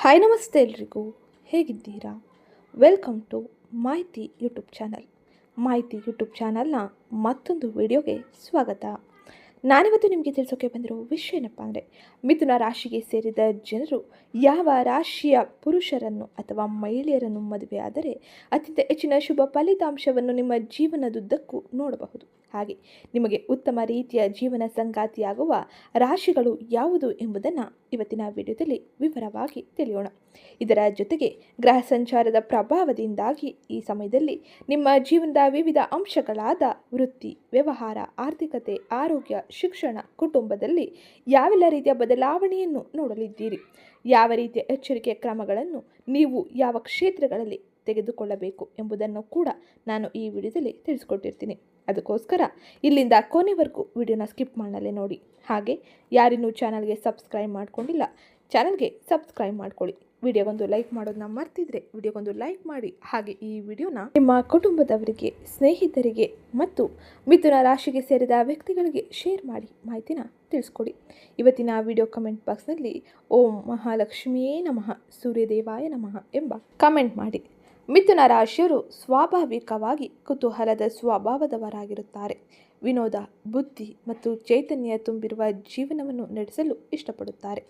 Hi ನಮಸ್ತೆ ಎಲ್ರಿಗೂ. ಹೇಗಿದ್ದೀರಾ? Welcome to Mahiti YouTube channel Mahiti YouTube ಚಾನಲ್ನ ಮತ್ತೊಂದು ವಿಡಿಯೋಗೆ ಸ್ವಾಗತ. ನಾನಿವತ್ತು ನಿಮಗೆ ತಿಳಿಸೋಕೆ ಬಂದಿರೋ ವಿಷಯ ಏನಪ್ಪ ಅಂದರೆ, ಮಿಥುನ ರಾಶಿಗೆ ಸೇರಿದ ಜನರು ಯಾವ ರಾಶಿಯ ಪುರುಷರನ್ನು ಅಥವಾ ಮಹಿಳೆಯರನ್ನು ಮದುವೆಯಾದರೆ ಅತ್ಯಂತ ಹೆಚ್ಚಿನ ಶುಭ ಫಲಿತಾಂಶವನ್ನು ನಿಮ್ಮ ಜೀವನದುದ್ದಕ್ಕೂ ನೋಡಬಹುದು. ಹಾಗೆ ನಿಮಗೆ ಉತ್ತಮ ರೀತಿಯ ಜೀವನ ಸಂಗಾತಿಯಾಗುವ ರಾಶಿಗಳು ಯಾವುದು ಎಂಬುದನ್ನು ಇವತ್ತಿನ ವಿಡಿಯೋದಲ್ಲಿ ವಿವರವಾಗಿ ತಿಳಿಯೋಣ. ಇದರ ಜೊತೆಗೆ ಗ್ರಹ ಸಂಚಾರದ ಪ್ರಭಾವದಿಂದಾಗಿ ಈ ಸಮಯದಲ್ಲಿ ನಿಮ್ಮ ಜೀವನದ ವಿವಿಧ ಅಂಶಗಳಾದ ವೃತ್ತಿ, ವ್ಯವಹಾರ, ಆರ್ಥಿಕತೆ, ಆರೋಗ್ಯ, ಶಿಕ್ಷಣ, ಕುಟುಂಬದಲ್ಲಿ ಯಾವೆಲ್ಲ ರೀತಿಯ ಬದಲಾವಣೆಯನ್ನು ನೋಡಲಿದ್ದೀರಿ? ಯಾವ ರೀತಿಯ ಎಚ್ಚರಿಕೆ ಕ್ರಮಗಳನ್ನು ನೀವು ಯಾವ ಕ್ಷೇತ್ರಗಳಲ್ಲಿ ತೆಗೆದುಕೊಳ್ಳಬೇಕು ಎಂಬುದನ್ನು ಕೂಡ ನಾನು ಈ ವಿಡಿಯೋದಲ್ಲಿ ತಿಳಿಸ್ಕೊಟ್ಟಿರ್ತೀನಿ. ಅದಕ್ಕೋಸ್ಕರ ಇಲ್ಲಿಂದ ಕೊನೆವರೆಗೂ ವಿಡಿಯೋನ ಸ್ಕಿಪ್ ಮಾಡಲೇ ನೋಡಿ. ಹಾಗೆ ಯಾರಿನ್ನೂ ಚಾನಲ್ಗೆ ಸಬ್ಸ್ಕ್ರೈಬ್ ಮಾಡ್ಕೊಂಡಿಲ್ಲ, ಚಾನಲ್ಗೆ ಸಬ್ಸ್ಕ್ರೈಬ್ ಮಾಡ್ಕೊಳ್ಳಿ. ವಿಡಿಯೋಗೊಂದು ಲೈಕ್ ಮಾಡೋದನ್ನ ಮರ್ತಿದ್ರೆ ವಿಡಿಯೋಗೊಂದು ಲೈಕ್ ಮಾಡಿ. ಹಾಗೆ ಈ ವಿಡಿಯೋನ ನಿಮ್ಮ ಕುಟುಂಬದವರಿಗೆ, ಸ್ನೇಹಿತರಿಗೆ ಮತ್ತು ಮಿಥುನ ರಾಶಿಗೆ ಸೇರಿದ ವ್ಯಕ್ತಿಗಳಿಗೆ ಶೇರ್ ಮಾಡಿ ಮಾಹಿತಿನ ತಿಳಿಸ್ಕೊಡಿ. ಇವತ್ತಿನ ವಿಡಿಯೋ ಕಮೆಂಟ್ ಬಾಕ್ಸ್ನಲ್ಲಿ ಓಂ ಮಹಾಲಕ್ಷ್ಮಿಯೇ ನಮಃ, ಸೂರ್ಯದೇವಾಯ ನಮಃ ಎಂಬ ಕಮೆಂಟ್ ಮಾಡಿ. ಮಿಥುನ ರಾಶಿಯರು ಸ್ವಾಭಾವಿಕವಾಗಿ ಕುತೂಹಲದ ಸ್ವಭಾವದವರಾಗಿರುತ್ತಾರೆ. ವಿನೋದ, ಬುದ್ಧಿ ಮತ್ತು ಚೈತನ್ಯ ತುಂಬಿರುವ ಜೀವನವನ್ನು ನಡೆಸಲು ಇಷ್ಟಪಡುತ್ತಾರೆ.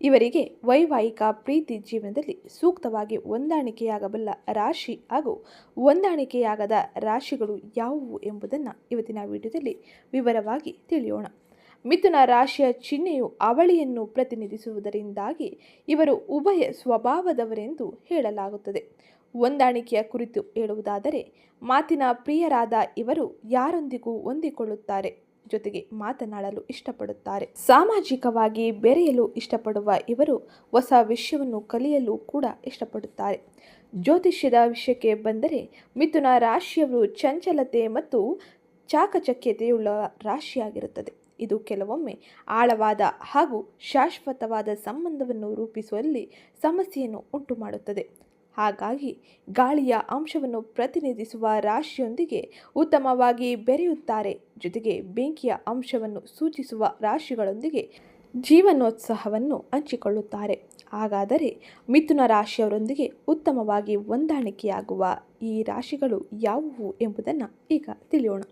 ಇವರಿಗೆ ವೈವಾಹಿಕ ಪ್ರೀತಿ ಜೀವನದಲ್ಲಿ ಸೂಕ್ತವಾಗಿ ಹೊಂದಾಣಿಕೆಯಾಗಬಲ್ಲ ರಾಶಿ ಹಾಗೂ ಹೊಂದಾಣಿಕೆಯಾಗದ ರಾಶಿಗಳು ಯಾವುವು ಎಂಬುದನ್ನು ಇವತ್ತಿನ ವಿಡಿಯೋದಲ್ಲಿ ವಿವರವಾಗಿ ತಿಳಿಯೋಣ. ಮಿಥುನ ರಾಶಿಯ ಚಿಹ್ನೆಯು ಅವಳಿಯನ್ನು ಪ್ರತಿನಿಧಿಸುವುದರಿಂದಾಗಿ ಇವರು ಉಭಯ ಸ್ವಭಾವದವರೆಂದು ಹೇಳಲಾಗುತ್ತದೆ. ಹೊಂದಾಣಿಕೆಯ ಕುರಿತು ಹೇಳುವುದಾದರೆ, ಮಾತಿನ ಪ್ರಿಯರಾದ ಇವರು ಯಾರೊಂದಿಗೂ ಹೊಂದಿಕೊಳ್ಳುತ್ತಾರೆ ಜೊತೆಗೆ ಮಾತನಾಡಲು ಇಷ್ಟಪಡುತ್ತಾರೆ. ಸಾಮಾಜಿಕವಾಗಿ ಬೆರೆಯಲು ಇಷ್ಟಪಡುವ ಇವರು ಹೊಸ ವಿಷಯವನ್ನು ಕಲಿಯಲು ಕೂಡ ಇಷ್ಟಪಡುತ್ತಾರೆ. ಜ್ಯೋತಿಷ್ಯದ ವಿಷಯಕ್ಕೆ ಬಂದರೆ, ಮಿಥುನ ರಾಶಿಯವರು ಚಂಚಲತೆ ಮತ್ತು ಚಾಕಚಕ್ಯತೆಯುಳ್ಳ ರಾಶಿಯಾಗಿರುತ್ತದೆ. ಇದು ಕೆಲವೊಮ್ಮೆ ಆಳವಾದ ಹಾಗೂ ಶಾಶ್ವತವಾದ ಸಂಬಂಧವನ್ನು ರೂಪಿಸುವಲ್ಲಿ ಸಮಸ್ಯೆಯನ್ನು ಉಂಟು ಮಾಡುತ್ತದೆ ಹಾಗಾಗಿ ಗಾಳಿಯ ಅಂಶವನ್ನು ಪ್ರತಿನಿಧಿಸುವ ರಾಶಿಯೊಂದಿಗೆ ಉತ್ತಮವಾಗಿ ಬೆರೆಯುತ್ತಾರೆ. ಜೊತೆಗೆ ಬೆಂಕಿಯ ಅಂಶವನ್ನು ಸೂಚಿಸುವ ರಾಶಿಗಳೊಂದಿಗೆ ಜೀವನೋತ್ಸಾಹವನ್ನು ಹಂಚಿಕೊಳ್ಳುತ್ತಾರೆ. ಹಾಗಾದರೆ ಮಿಥುನ ರಾಶಿಯವರೊಂದಿಗೆ ಉತ್ತಮವಾಗಿ ಹೊಂದಾಣಿಕೆಯಾಗುವ ಈ ರಾಶಿಗಳು ಯಾವುವು ಎಂಬುದನ್ನು ಈಗ ತಿಳಿಯೋಣ.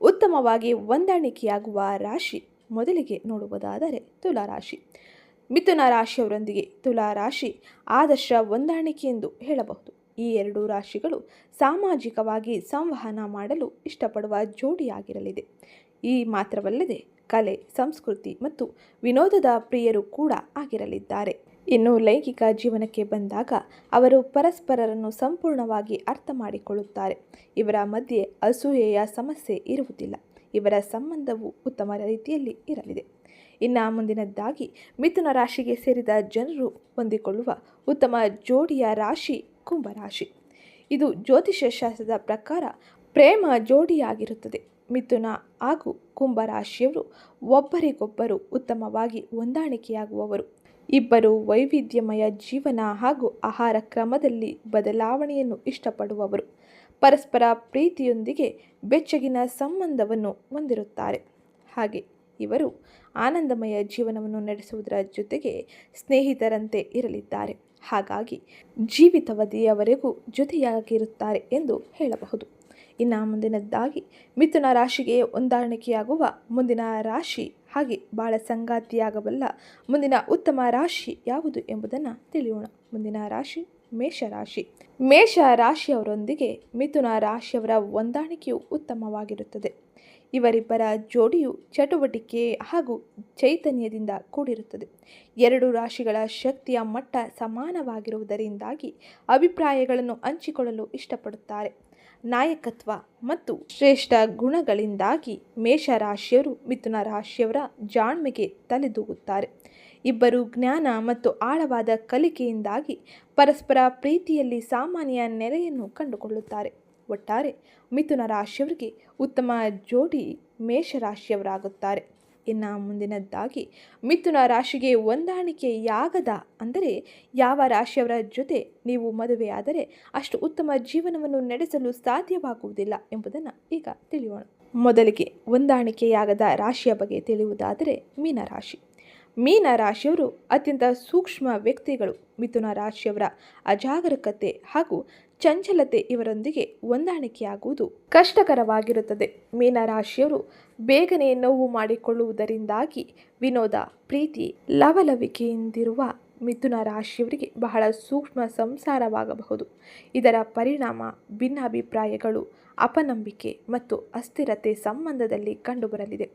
ಉತ್ತಮವಾಗಿ ಹೊಂದಾಣಿಕೆಯಾಗುವ ರಾಶಿ ಮೊದಲಿಗೆ ನೋಡುವುದಾದರೆ ತುಲಾರಾಶಿ. ಮಿಥುನ ರಾಶಿಯವರೊಂದಿಗೆ ತುಲಾ ರಾಶಿ ಆದರ್ಶ ಹೊಂದಾಣಿಕೆ ಎಂದು ಹೇಳಬಹುದು. ಈ ಎರಡು ರಾಶಿಗಳು ಸಾಮಾಜಿಕವಾಗಿ ಸಂವಹನ ಮಾಡಲು ಇಷ್ಟಪಡುವ ಜೋಡಿಯಾಗಿರಲಿದೆ. ಈ ಮಾತ್ರವಲ್ಲದೆ ಕಲೆ, ಸಂಸ್ಕೃತಿ ಮತ್ತು ವಿನೋದದ ಪ್ರಿಯರು ಕೂಡ ಆಗಿರಲಿದ್ದಾರೆ. ಇನ್ನು ಲೈಂಗಿಕ ಜೀವನಕ್ಕೆ ಬಂದಾಗ ಅವರು ಪರಸ್ಪರರನ್ನು ಸಂಪೂರ್ಣವಾಗಿ ಅರ್ಥ ಮಾಡಿಕೊಳ್ಳುತ್ತಾರೆ. ಇವರ ಮಧ್ಯೆ ಅಸೂಯೆಯ ಸಮಸ್ಯೆ ಇರುವುದಿಲ್ಲ. ಇವರ ಸಂಬಂಧವು ಉತ್ತಮ ರೀತಿಯಲ್ಲಿ ಇರಲಿದೆ. ಇನ್ನು ಮುಂದಿನದ್ದಾಗಿ ಮಿಥುನ ರಾಶಿಗೆ ಸೇರಿದ ಜನರು ಹೊಂದಿಕೊಳ್ಳುವ ಉತ್ತಮ ಜೋಡಿಯ ರಾಶಿ ಕುಂಭರಾಶಿ. ಇದು ಜ್ಯೋತಿಷ್ಯ ಶಾಸ್ತ್ರದ ಪ್ರಕಾರ ಪ್ರೇಮ ಜೋಡಿಯಾಗಿರುತ್ತದೆ. ಮಿಥುನ ಹಾಗೂ ಕುಂಭರಾಶಿಯವರು ಒಬ್ಬರಿಗೊಬ್ಬರು ಉತ್ತಮವಾಗಿ ಹೊಂದಾಣಿಕೆಯಾಗುವವರು. ಇಬ್ಬರು ವೈವಿಧ್ಯಮಯ ಜೀವನ ಹಾಗೂ ಆಹಾರ ಕ್ರಮದಲ್ಲಿ ಬದಲಾವಣೆಯನ್ನು ಇಷ್ಟಪಡುವವರು. ಪರಸ್ಪರ ಪ್ರೀತಿಯೊಂದಿಗೆ ಬೆಚ್ಚಗಿನ ಸಂಬಂಧವನ್ನು ಹೊಂದಿರುತ್ತಾರೆ. ಹಾಗೆ ಇವರು ಆನಂದಮಯ ಜೀವನವನ್ನು ನಡೆಸುವುದರ ಜೊತೆಗೆ ಸ್ನೇಹಿತರಂತೆ ಇರಲಿದ್ದಾರೆ. ಹಾಗಾಗಿ ಜೀವಿತಾವಧಿಯವರೆಗೂ ಜೊತೆಯಾಗಿರುತ್ತಾರೆ ಎಂದು ಹೇಳಬಹುದು. ಇನ್ನು ಮುಂದಿನದ್ದಾಗಿ ಮಿಥುನ ರಾಶಿಗೆ ಹೊಂದಾಣಿಕೆಯಾಗುವ ಮುಂದಿನ ರಾಶಿ ಹಾಗೆ ಬಾಳ ಸಂಗಾತಿಯಾಗಬಲ್ಲ ಮುಂದಿನ ಉತ್ತಮ ರಾಶಿ ಯಾವುದು ಎಂಬುದನ್ನು ತಿಳಿಯೋಣ. ಮುಂದಿನ ರಾಶಿ ಮೇಷರಾಶಿ. ಮೇಷ ರಾಶಿಯವರೊಂದಿಗೆ ಮಿಥುನ ರಾಶಿಯವರ ಹೊಂದಾಣಿಕೆಯು ಉತ್ತಮವಾಗಿರುತ್ತದೆ. ಇವರಿಬ್ಬರ ಜೋಡಿಯು ಚಟುವಟಿಕೆ ಹಾಗೂ ಚೈತನ್ಯದಿಂದ ಕೂಡಿರುತ್ತದೆ. ಎರಡು ರಾಶಿಗಳ ಶಕ್ತಿಯ ಮಟ್ಟ ಸಮಾನವಾಗಿರುವುದರಿಂದಾಗಿ ಅಭಿಪ್ರಾಯಗಳನ್ನು ಹಂಚಿಕೊಳ್ಳಲು ಇಷ್ಟಪಡುತ್ತಾರೆ. ನಾಯಕತ್ವ ಮತ್ತು ಶ್ರೇಷ್ಠ ಗುಣಗಳಿಂದಾಗಿ ಮೇಷರಾಶಿಯವರು ಮಿಥುನ ರಾಶಿಯವರ ಜಾಣ್ಮೆಗೆ ತಲೆದೂಗುತ್ತಾರೆ. ಇಬ್ಬರು ಜ್ಞಾನ ಮತ್ತು ಆಳವಾದ ಕಲಿಕೆಯಿಂದಾಗಿ ಪರಸ್ಪರ ಪ್ರೀತಿಯಲ್ಲಿ ಸಾಮಾನ್ಯ ನೆರೆಯನ್ನು ಕಂಡುಕೊಳ್ಳುತ್ತಾರೆ. ಒಟ್ಟಾರೆ ಮಿಥುನ ರಾಶಿಯವರಿಗೆ ಉತ್ತಮ ಜೋಡಿ ಮೇಷರಾಶಿಯವರಾಗುತ್ತಾರೆ. ಇನ್ನು ಮುಂದಿನದ್ದಾಗಿ ಮಿಥುನ ರಾಶಿಗೆ ಹೊಂದಾಣಿಕೆಯಾಗದ ಅಂದರೆ ಯಾವ ರಾಶಿಯವರ ಜೊತೆ ನೀವು ಮದುವೆಯಾದರೆ ಅಷ್ಟು ಉತ್ತಮ ಜೀವನವನ್ನು ನಡೆಸಲು ಸಾಧ್ಯವಾಗುವುದಿಲ್ಲ ಎಂಬುದನ್ನು ಈಗ ತಿಳಿಯೋಣ. ಮೊದಲಿಗೆ ಹೊಂದಾಣಿಕೆಯಾಗದ ರಾಶಿಯ ಬಗ್ಗೆ ತಿಳಿಯುವುದಾದರೆ ಮೀನರಾಶಿ. ಮೀನ ರಾಶಿಯವರು ಅತ್ಯಂತ ಸೂಕ್ಷ್ಮ ವ್ಯಕ್ತಿಗಳು. ಮಿಥುನ ರಾಶಿಯವರ ಅಜಾಗರೂಕತೆ ಹಾಗೂ ಚಂಚಲತೆ ಇವರೊಂದಿಗೆ ಹೊಂದಾಣಿಕೆಯಾಗುವುದು ಕಷ್ಟಕರವಾಗಿರುತ್ತದೆ. ಮೀನ ರಾಶಿಯವರು ಬೇಗನೆ ನೋವು ಮಾಡಿಕೊಳ್ಳುವುದರಿಂದಾಗಿ ವಿನೋದ, ಪ್ರೀತಿ, ಲವಲವಿಕೆಯಿಂದಿರುವ ಮಿಥುನ ರಾಶಿಯವರಿಗೆ ಬಹಳ ಸೂಕ್ಷ್ಮ ಸಂಸಾರವಾಗಬಹುದು. ಇದರ ಪರಿಣಾಮ ಭಿನ್ನಾಭಿಪ್ರಾಯಗಳು ಅಪನಂಬಿಕೆ ಮತ್ತು ಅಸ್ಥಿರತೆ ಸಂಬಂಧದಲ್ಲಿ ಕಂಡುಬರಲಿದೆ.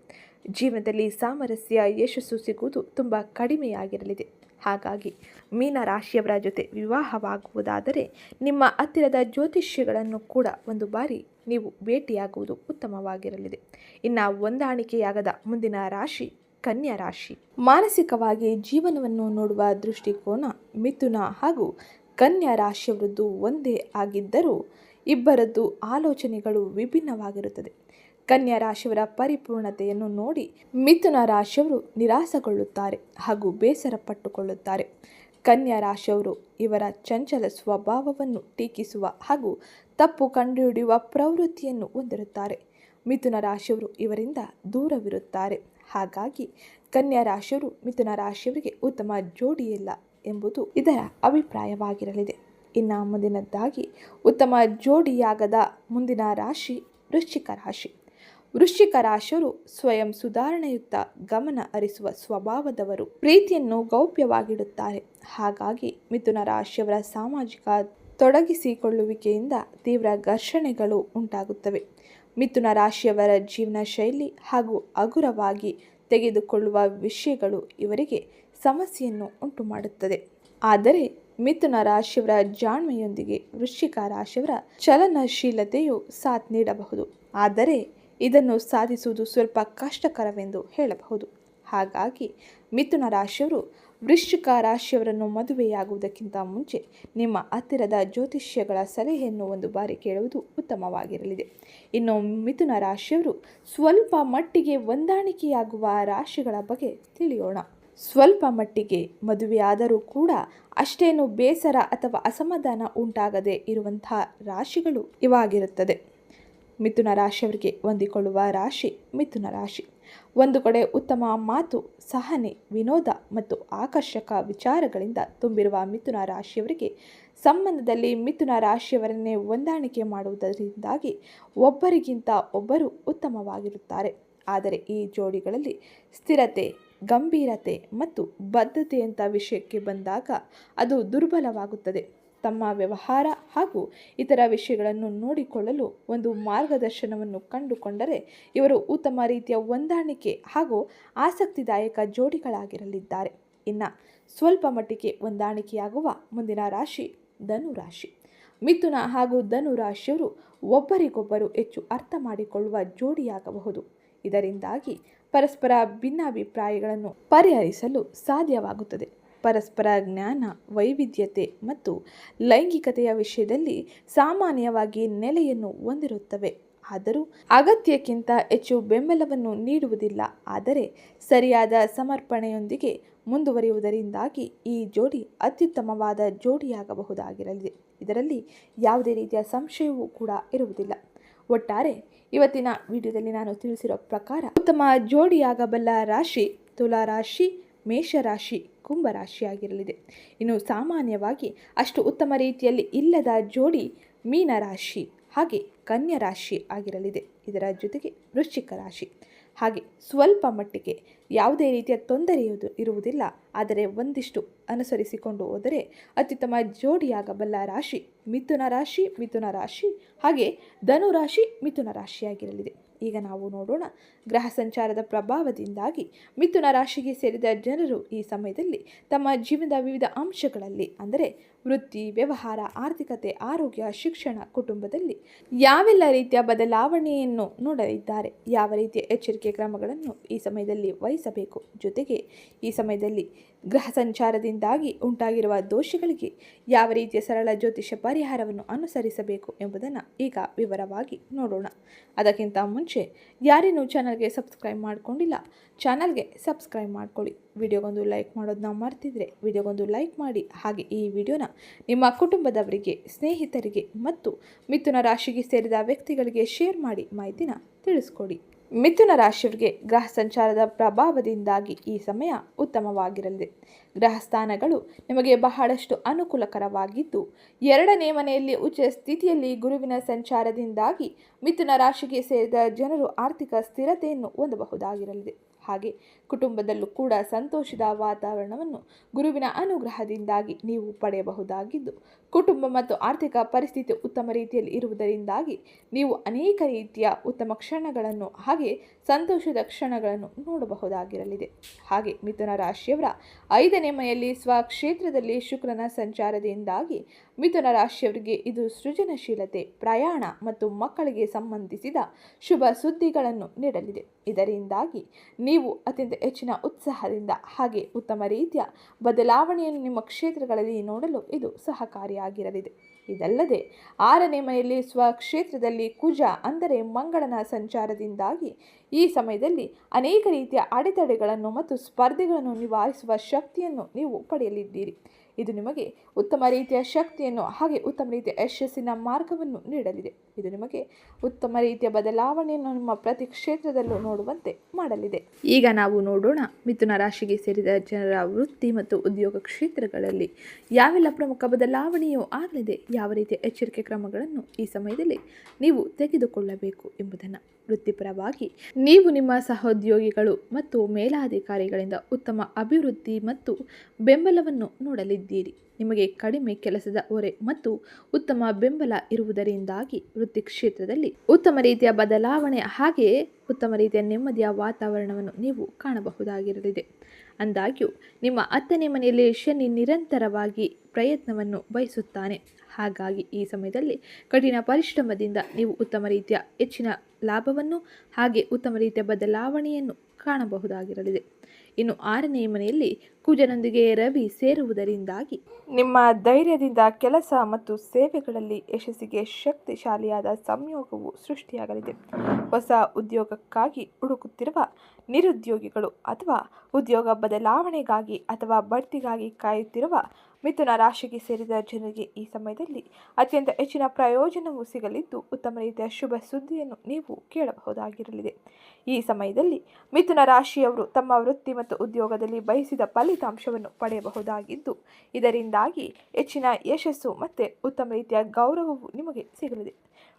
ಜೀವನದಲ್ಲಿ ಸಾಮರಸ್ಯ ಯಶಸ್ಸು ಸಿಗುವುದು ತುಂಬ ಕಡಿಮೆಯಾಗಿರಲಿದೆ. ಹಾಗಾಗಿ ಮೀನ ರಾಶಿಯವರ ಜೊತೆ ವಿವಾಹವಾಗುವುದಾದರೆ ನಿಮ್ಮ ಹತ್ತಿರದ ಜ್ಯೋತಿಷ್ಯಗಳನ್ನು ಕೂಡ ಒಂದು ಬಾರಿ ನೀವು ಭೇಟಿಯಾಗುವುದು ಉತ್ತಮವಾಗಿರಲಿದೆ. ಇನ್ನು ಹೊಂದಾಣಿಕೆಯಾಗದ ಮುಂದಿನ ರಾಶಿ ಕನ್ಯಾ ರಾಶಿ. ಮಾನಸಿಕವಾಗಿ ಜೀವನವನ್ನು ನೋಡುವ ದೃಷ್ಟಿಕೋನ ಮಿಥುನ ಹಾಗೂ ಕನ್ಯಾ ರಾಶಿಯವರದ್ದು ಒಂದೇ ಆಗಿದ್ದರೂ ಇಬ್ಬರದ್ದು ಆಲೋಚನೆಗಳು ವಿಭಿನ್ನವಾಗಿರುತ್ತದೆ. ಕನ್ಯಾ ರಾಶಿಯವರ ಪರಿಪೂರ್ಣತೆಯನ್ನು ನೋಡಿ ಮಿಥುನ ರಾಶಿಯವರು ನಿರಾಸಗೊಳ್ಳುತ್ತಾರೆ ಹಾಗೂ ಬೇಸರ ಪಟ್ಟುಕೊಳ್ಳುತ್ತಾರೆ. ಕನ್ಯಾ ರಾಶಿಯವರು ಇವರ ಚಂಚಲ ಸ್ವಭಾವವನ್ನು ಟೀಕಿಸುವ ಹಾಗೂ ತಪ್ಪು ಕಂಡುಹಿಡಿಯುವ ಪ್ರವೃತ್ತಿಯನ್ನು ಹೊಂದಿರುತ್ತಾರೆ. ಮಿಥುನ ರಾಶಿಯವರು ಇವರಿಂದ ದೂರವಿರುತ್ತಾರೆ. ಹಾಗಾಗಿ ಕನ್ಯಾ ರಾಶಿಯವರು ಮಿಥುನ ರಾಶಿಯವರಿಗೆ ಉತ್ತಮ ಜೋಡಿಯಿಲ್ಲ ಎಂಬುದು ಇದರ ಅಭಿಪ್ರಾಯವಾಗಿರಲಿದೆ. ಇನ್ನು ಮುಂದಿನದ್ದಾಗಿ ಉತ್ತಮ ಜೋಡಿಯಾಗದ ಮುಂದಿನ ರಾಶಿ ವೃಶ್ಚಿಕ ರಾಶಿ. ವೃಶ್ಚಿಕ ರಾಶರು ಸ್ವಯಂ ಸುಧಾರಣೆಯುತ್ತ ಗಮನ ಹರಿಸುವ ಸ್ವಭಾವದವರು. ಪ್ರೀತಿಯನ್ನು ಗೌಪ್ಯವಾಗಿಡುತ್ತಾರೆ. ಹಾಗಾಗಿ ಮಿಥುನ ರಾಶಿಯವರ ಸಾಮಾಜಿಕ ತೊಡಗಿಸಿಕೊಳ್ಳುವಿಕೆಯಿಂದ ತೀವ್ರ ಘರ್ಷಣೆಗಳು ಉಂಟಾಗುತ್ತವೆ. ಮಿಥುನ ರಾಶಿಯವರ ಜೀವನ ಶೈಲಿ ಹಾಗೂ ಹಗುರವಾಗಿ ತೆಗೆದುಕೊಳ್ಳುವ ವಿಷಯಗಳು ಇವರಿಗೆ ಸಮಸ್ಯೆಯನ್ನು ಉಂಟು ಮಾಡುತ್ತದೆ ಆದರೆ ಮಿಥುನ ರಾಶಿಯವರ ಜಾಣ್ಮೆಯೊಂದಿಗೆ ವೃಶ್ಚಿಕ ರಾಶಿಯವರ ಚಲನಶೀಲತೆಯು ಸಾಥ್ ನೀಡಬಹುದು. ಆದರೆ ಇದನ್ನು ಸಾಧಿಸುವುದು ಸ್ವಲ್ಪ ಕಷ್ಟಕರವೆಂದು ಹೇಳಬಹುದು. ಹಾಗಾಗಿ ಮಿಥುನ ರಾಶಿಯವರು ವೃಶ್ಚಿಕ ರಾಶಿಯವರನ್ನು ಮದುವೆಯಾಗುವುದಕ್ಕಿಂತ ಮುಂಚೆ ನಿಮ್ಮ ಹತ್ತಿರದ ಜ್ಯೋತಿಷ್ಯಗಳ ಸಲಹೆಯನ್ನು ಒಂದು ಬಾರಿ ಕೇಳುವುದು ಉತ್ತಮವಾಗಿರಲಿದೆ. ಇನ್ನು ಮಿಥುನ ರಾಶಿಯವರು ಸ್ವಲ್ಪ ಮಟ್ಟಿಗೆ ಹೊಂದಾಣಿಕೆಯಾಗುವ ರಾಶಿಗಳ ಬಗ್ಗೆ ತಿಳಿಯೋಣ. ಸ್ವಲ್ಪ ಮಟ್ಟಿಗೆ ಮದುವೆಯಾದರೂ ಕೂಡ ಅಷ್ಟೇನು ಬೇಸರ ಅಥವಾ ಅಸಮಾಧಾನ ಉಂಟಾಗದೇ ಇರುವಂತಹ ರಾಶಿಗಳು ಇವಾಗಿರುತ್ತದೆ. ಮಿಥುನ ರಾಶಿಯವರಿಗೆ ಹೊಂದಿಕೊಳ್ಳುವ ರಾಶಿ ಮಿಥುನ ರಾಶಿ. ಒಂದು ಕಡೆ ಉತ್ತಮ ಮಾತು, ಸಹನೆ, ವಿನೋದ ಮತ್ತು ಆಕರ್ಷಕ ವಿಚಾರಗಳಿಂದ ತುಂಬಿರುವ ಮಿಥುನ ರಾಶಿಯವರಿಗೆ ಸಂಬಂಧದಲ್ಲಿ ಮಿಥುನ ರಾಶಿಯವರನ್ನೇ ಹೊಂದಾಣಿಕೆ ಮಾಡುವುದರಿಂದಾಗಿ ಒಬ್ಬರಿಗಿಂತ ಒಬ್ಬರು ಉತ್ತಮವಾಗಿರುತ್ತಾರೆ. ಆದರೆ ಈ ಜೋಡಿಗಳಲ್ಲಿ ಸ್ಥಿರತೆ ಗಂಭೀರತೆ ಮತ್ತು ಬದ್ಧತೆಯಂಥ ವಿಷಯಕ್ಕೆ ಬಂದಾಗ ಅದು ದುರ್ಬಲವಾಗುತ್ತದೆ. ತಮ್ಮ ವ್ಯವಹಾರ ಹಾಗೂ ಇತರ ವಿಷಯಗಳನ್ನು ನೋಡಿಕೊಳ್ಳಲು ಒಂದು ಮಾರ್ಗದರ್ಶನವನ್ನು ಕಂಡುಕೊಂಡರೆ ಇವರು ಉತ್ತಮ ರೀತಿಯ ಹೊಂದಾಣಿಕೆ ಹಾಗೂ ಆಸಕ್ತಿದಾಯಕ ಜೋಡಿಗಳಾಗಿರಲಿದ್ದಾರೆ. ಇನ್ನು ಸ್ವಲ್ಪ ಮಟ್ಟಿಗೆ ಹೊಂದಾಣಿಕೆಯಾಗುವ ಮುಂದಿನ ರಾಶಿ ಧನು ರಾಶಿ. ಮಿಥುನ ಹಾಗೂ ಧನು ರಾಶಿಯವರು ಒಬ್ಬರಿಗೊಬ್ಬರು ಹೆಚ್ಚು ಅರ್ಥ ಮಾಡಿಕೊಳ್ಳುವ ಜೋಡಿಯಾಗಬಹುದು. ಇದರಿಂದಾಗಿ ಪರಸ್ಪರ ಭಿನ್ನಾಭಿಪ್ರಾಯಗಳನ್ನು ಪರಿಹರಿಸಲು ಸಾಧ್ಯವಾಗುತ್ತದೆ. ಪರಸ್ಪರ ಜ್ಞಾನ, ವೈವಿಧ್ಯತೆ ಮತ್ತು ಲೈಂಗಿಕತೆಯ ವಿಷಯದಲ್ಲಿ ಸಾಮಾನ್ಯವಾಗಿ ನೆಲೆಯನ್ನು ಹೊಂದಿರುತ್ತವೆ. ಆದರೂ ಅಗತ್ಯಕ್ಕಿಂತ ಹೆಚ್ಚು ಬೆಂಬಲವನ್ನು ನೀಡುವುದಿಲ್ಲ. ಆದರೆ ಸರಿಯಾದ ಸಮರ್ಪಣೆಯೊಂದಿಗೆ ಮುಂದುವರಿಯುವುದರಿಂದಾಗಿ ಈ ಜೋಡಿ ಅತ್ಯುತ್ತಮವಾದ ಜೋಡಿಯಾಗಬಹುದಾಗಿರಲಿದೆ ಇದರಲ್ಲಿ ಯಾವುದೇ ರೀತಿಯ ಸಂಶಯವೂ ಕೂಡ ಇರುವುದಿಲ್ಲ. ಒಟ್ಟಾರೆ ಇವತ್ತಿನ ವಿಡಿಯೋದಲ್ಲಿ ನಾನು ತಿಳಿಸಿರೋ ಪ್ರಕಾರ ಉತ್ತಮ ಜೋಡಿಯಾಗಬಲ್ಲ ರಾಶಿ ತುಲಾ ರಾಶಿ ಮೇಷರಾಶಿ ಕುಂಭರಾಶಿಯಾಗಿರಲಿದೆ ಇನ್ನು ಸಾಮಾನ್ಯವಾಗಿ ಅಷ್ಟು ಉತ್ತಮ ರೀತಿಯಲ್ಲಿ ಇಲ್ಲದ ಜೋಡಿ ಮೀನರಾಶಿ ಹಾಗೆ ಕನ್ಯಾ ರಾಶಿ ಆಗಿರಲಿದೆ. ಇದರ ಜೊತೆಗೆ ವೃಶ್ಚಿಕ ರಾಶಿ. ಹಾಗೆ ಸ್ವಲ್ಪ ಮಟ್ಟಿಗೆ ಯಾವುದೇ ರೀತಿಯ ತೊಂದರೆಯುವುದು ಇರುವುದಿಲ್ಲ. ಆದರೆ ಒಂದಿಷ್ಟು ಅನುಸರಿಸಿಕೊಂಡು ಹೋದರೆ ಅತ್ಯುತ್ತಮ ಜೋಡಿಯಾಗಬಲ್ಲ ರಾಶಿ ಮಿಥುನ ರಾಶಿ ಮಿಥುನ ರಾಶಿ. ಹಾಗೆ ಧನು ರಾಶಿ ಮಿಥುನ ರಾಶಿಯಾಗಿರಲಿದೆ. ಈಗ ನಾವು ನೋಡೋಣ ಗ್ರಹ ಸಂಚಾರದ ಪ್ರಭಾವದಿಂದಾಗಿ ಮಿಥುನ ರಾಶಿಗೆ ಸೇರಿದ ಜನರು ಈ ಸಮಯದಲ್ಲಿ ತಮ್ಮ ಜೀವನದ ವಿವಿಧ ಅಂಶಗಳಲ್ಲಿ, ಅಂದರೆ ವೃತ್ತಿ, ವ್ಯವಹಾರ, ಆರ್ಥಿಕತೆ, ಆರೋಗ್ಯ, ಶಿಕ್ಷಣ ಕುಟುಂಬದಲ್ಲಿ ಯಾವೆಲ್ಲ ರೀತಿಯ ಬದಲಾವಣೆಯನ್ನು ನೋಡಲಿದ್ದಾರೆ? ಯಾವ ರೀತಿಯ ಎಚ್ಚರಿಕೆ ಕ್ರಮಗಳನ್ನು ಈ ಸಮಯದಲ್ಲಿ ವಹಿಸಬೇಕು? ಜೊತೆಗೆ ಈ ಸಮಯದಲ್ಲಿ ಗ್ರಹ ಸಂಚಾರದಿಂದಾಗಿ ಉಂಟಾಗಿರುವ ದೋಷಗಳಿಗೆ ಯಾವ ರೀತಿಯ ಸರಳ ಜ್ಯೋತಿಷ ಪರಿಹಾರವನ್ನು ಅನುಸರಿಸಬೇಕು ಎಂಬುದನ್ನು ಈಗ ವಿವರವಾಗಿ ನೋಡೋಣ. ಅದಕ್ಕಿಂತ ಮುಂಚೆ ಯಾರೇನೂ ಚಾನಲ್ಗೆ ಸಬ್ಸ್ಕ್ರೈಬ್ ಮಾಡಿಕೊಂಡಿಲ್ಲ ಚಾನಲ್ಗೆ ಸಬ್ಸ್ಕ್ರೈಬ್ ಮಾಡ್ಕೊಳ್ಳಿ. ವಿಡಿಯೋಗೊಂದು ಲೈಕ್ ಮಾಡೋದನ್ನ ಮರ್ತಿದ್ರೆ ವಿಡಿಯೋಗೊಂದು ಲೈಕ್ ಮಾಡಿ. ಹಾಗೆ ಈ ವಿಡಿಯೋನ ನಿಮ್ಮ ಕುಟುಂಬದವರಿಗೆ, ಸ್ನೇಹಿತರಿಗೆ ಮತ್ತು ಮಿಥುನ ರಾಶಿಗೆ ಸೇರಿದ ವ್ಯಕ್ತಿಗಳಿಗೆ ಶೇರ್ ಮಾಡಿ ಮಾಹಿತಿನ ತಿಳಿಸ್ಕೊಡಿ. ಮಿಥುನ ರಾಶಿಯವರಿಗೆ ಗ್ರಹ ಸಂಚಾರದ ಪ್ರಭಾವದಿಂದಾಗಿ ಈ ಸಮಯ ಉತ್ತಮವಾಗಿರಲಿದೆ. ಗ್ರಹ ಸ್ಥಾನಗಳು ನಿಮಗೆ ಬಹಳಷ್ಟು ಅನುಕೂಲಕರವಾಗಿದ್ದು, ಎರಡನೇ ಮನೆಯಲ್ಲಿ ಉಚ್ಚ ಸ್ಥಿತಿಯಲ್ಲಿ ಗುರುವಿನ ಸಂಚಾರದಿಂದಾಗಿ ಮಿಥುನ ರಾಶಿಗೆ ಸೇರಿದ ಜನರು ಆರ್ಥಿಕ ಸ್ಥಿರತೆಯನ್ನು ಹೊಂದಬಹುದಾಗಿರಲಿದೆ. ಹಾಗೆ ಕುಟುಂಬದಲ್ಲೂ ಕೂಡ ಸಂತೋಷದ ವಾತಾವರಣವನ್ನು ಗುರುವಿನ ಅನುಗ್ರಹದಿಂದಾಗಿ ನೀವು ಪಡೆಯಬಹುದಾಗಿದ್ದು, ಕುಟುಂಬ ಮತ್ತು ಆರ್ಥಿಕ ಪರಿಸ್ಥಿತಿ ಉತ್ತಮ ರೀತಿಯಲ್ಲಿ ಇರುವುದರಿಂದಾಗಿ ನೀವು ಅನೇಕ ರೀತಿಯ ಉತ್ತಮ ಕ್ಷಣಗಳನ್ನು ಹಾಗೆ ಸಂತೋಷದ ಕ್ಷಣಗಳನ್ನು ನೋಡಬಹುದಾಗಿರಲಿದೆ. ಹಾಗೆ ಮಿಥುನ ರಾಶಿಯವರ ಐದನೇ ಮನೆಯಲ್ಲಿ ಸ್ವಕ್ಷೇತ್ರದಲ್ಲಿ ಶುಕ್ರನ ಸಂಚಾರದಿಂದಾಗಿ ಮಿಥುನ ರಾಶಿಯವರಿಗೆ ಇದು ಸೃಜನಶೀಲತೆ, ಪ್ರಯಾಣ ಮತ್ತು ಮಕ್ಕಳಿಗೆ ಸಂಬಂಧಿಸಿದ ಶುಭ ಸುದ್ದಿಗಳನ್ನು ನೀಡಲಿದೆ. ಇದರಿಂದಾಗಿ ನೀವು ಅತ್ಯಂತ ಹೆಚ್ಚಿನ ಉತ್ಸಾಹದಿಂದ ಹಾಗೆ ಉತ್ತಮ ರೀತಿಯ ಬದಲಾವಣೆಯನ್ನು ನಿಮ್ಮ ಕ್ಷೇತ್ರಗಳಲ್ಲಿ ನೋಡಲು ಇದು ಸಹಕಾರಿಯಾಗಿರಲಿದೆ. ಇದಲ್ಲದೆ ಆರನೇ ಮನೆಯಲ್ಲಿ ಸ್ವಕ್ಷೇತ್ರದಲ್ಲಿ ಕುಜ ಅಂದರೆ ಮಂಗಳನ ಸಂಚಾರದಿಂದಾಗಿ ಈ ಸಮಯದಲ್ಲಿ ಅನೇಕ ರೀತಿಯ ಅಡೆತಡೆಗಳನ್ನು ಮತ್ತು ಸ್ಪರ್ಧೆಗಳನ್ನು ನಿವಾರಿಸುವ ಶಕ್ತಿಯನ್ನು ನೀವು ಪಡೆಯಲಿದ್ದೀರಿ. ಇದು ನಿಮಗೆ ಉತ್ತಮ ರೀತಿಯ ಶಕ್ತಿಯನ್ನು ಹಾಗೆ ಉತ್ತಮ ರೀತಿಯ ಯಶಸ್ಸಿನ ಮಾರ್ಗವನ್ನು ನೀಡಲಿದೆ. ಇದು ನಿಮಗೆ ಉತ್ತಮ ರೀತಿಯ ಬದಲಾವಣೆಯನ್ನು ನಿಮ್ಮ ಪ್ರತಿ ಕ್ಷೇತ್ರದಲ್ಲೂ ನೋಡುವಂತೆ ಮಾಡಲಿದೆ. ಈಗ ನಾವು ನೋಡೋಣ ಮಿಥುನ ರಾಶಿಗೆ ಸೇರಿದ ಜನರ ವೃತ್ತಿ ಮತ್ತು ಉದ್ಯೋಗ ಕ್ಷೇತ್ರಗಳಲ್ಲಿ ಯಾವೆಲ್ಲ ಪ್ರಮುಖ ಬದಲಾವಣೆಯೂ ಆಗಲಿದೆ, ಯಾವ ರೀತಿಯ ಎಚ್ಚರಿಕೆ ಕ್ರಮಗಳನ್ನು ಈ ಸಮಯದಲ್ಲಿ ನೀವು ತೆಗೆದುಕೊಳ್ಳಬೇಕು ಎಂಬುದನ್ನು ವೃತ್ತಿಪರವಾಗಿ. ನೀವು ನಿಮ್ಮ ಸಹೋದ್ಯೋಗಿಗಳು ಮತ್ತು ಮೇಲಾಧಿಕಾರಿಗಳಿಂದ ಉತ್ತಮ ಅಭಿವೃದ್ಧಿ ಮತ್ತು ಬೆಂಬಲವನ್ನು ನೋಡಲಿದ್ದೀರಿ. ನಿಮಗೆ ಕಡಿಮೆ ಕೆಲಸದ ಹೊರೆ ಮತ್ತು ಉತ್ತಮ ಬೆಂಬಲ ಇರುವುದರಿಂದಾಗಿ ವೃತ್ತಿ ಕ್ಷೇತ್ರದಲ್ಲಿ ಉತ್ತಮ ರೀತಿಯ ಬದಲಾವಣೆ ಹಾಗೆಯೇ ಉತ್ತಮ ರೀತಿಯ ನೆಮ್ಮದಿಯ ವಾತಾವರಣವನ್ನು ನೀವು ಕಾಣಬಹುದಾಗಿರಲಿದೆ. ಅಂದಾಗ್ಯೂ, ನಿಮ್ಮ ಹತ್ತನೇ ಮನೆಯಲ್ಲಿ ಶನಿ ನಿರಂತರವಾಗಿ ಪ್ರಯತ್ನವನ್ನು ಬಯಸುತ್ತಾನೆ. ಹಾಗಾಗಿ ಈ ಸಮಯದಲ್ಲಿ ಕಠಿಣ ಪರಿಶ್ರಮದಿಂದ ನೀವು ಉತ್ತಮ ರೀತಿಯ ಹೆಚ್ಚಿನ ಲಾಭವನ್ನು ಹಾಗೆ ಉತ್ತಮ ರೀತಿಯ ಬದಲಾವಣೆಯನ್ನು ಕಾಣಬಹುದಾಗಿರಲಿದೆ. ಇನ್ನು ಆರನೇ ಮನೆಯಲ್ಲಿ ಕುಜನೊಂದಿಗೆ ರವಿ ಸೇರುವುದರಿಂದಾಗಿ ನಿಮ್ಮ ಧೈರ್ಯದಿಂದ ಕೆಲಸ ಮತ್ತು ಸೇವೆಗಳಲ್ಲಿ ಯಶಸ್ಸಿಗೆ ಶಕ್ತಿಶಾಲಿಯಾದ ಸಂಯೋಗವು ಸೃಷ್ಟಿಯಾಗಲಿದೆ. ಹೊಸ ಉದ್ಯೋಗಕ್ಕಾಗಿ ಹುಡುಕುತ್ತಿರುವ ನಿರುದ್ಯೋಗಿಗಳು ಅಥವಾ ಉದ್ಯೋಗ ಬದಲಾವಣೆಗಾಗಿ ಅಥವಾ ಬಡ್ತಿಗಾಗಿ ಕಾಯುತ್ತಿರುವ ಮಿಥುನ ರಾಶಿಗೆ ಸೇರಿದ ಜನರಿಗೆ ಈ ಸಮಯದಲ್ಲಿ ಅತ್ಯಂತ ಹೆಚ್ಚಿನ ಪ್ರಯೋಜನವೂ ಸಿಗಲಿದ್ದು ಉತ್ತಮ ರೀತಿಯ ಶುಭ ಸುದ್ದಿಯನ್ನು ನೀವು ಕೇಳಬಹುದಾಗಿರಲಿದೆ. ಈ ಸಮಯದಲ್ಲಿ ಮಿಥುನ ರಾಶಿಯವರು ತಮ್ಮ ವೃತ್ತಿ ಮತ್ತು ಉದ್ಯೋಗದಲ್ಲಿ ಬಯಸಿದ ಫಲಿತಾಂಶವನ್ನು ಪಡೆಯಬಹುದಾಗಿದ್ದು, ಇದರಿಂದಾಗಿ ಹೆಚ್ಚಿನ ಯಶಸ್ಸು ಮತ್ತು ಉತ್ತಮ ರೀತಿಯ ಗೌರವವು ನಿಮಗೆ ಸಿಗಲಿದೆ.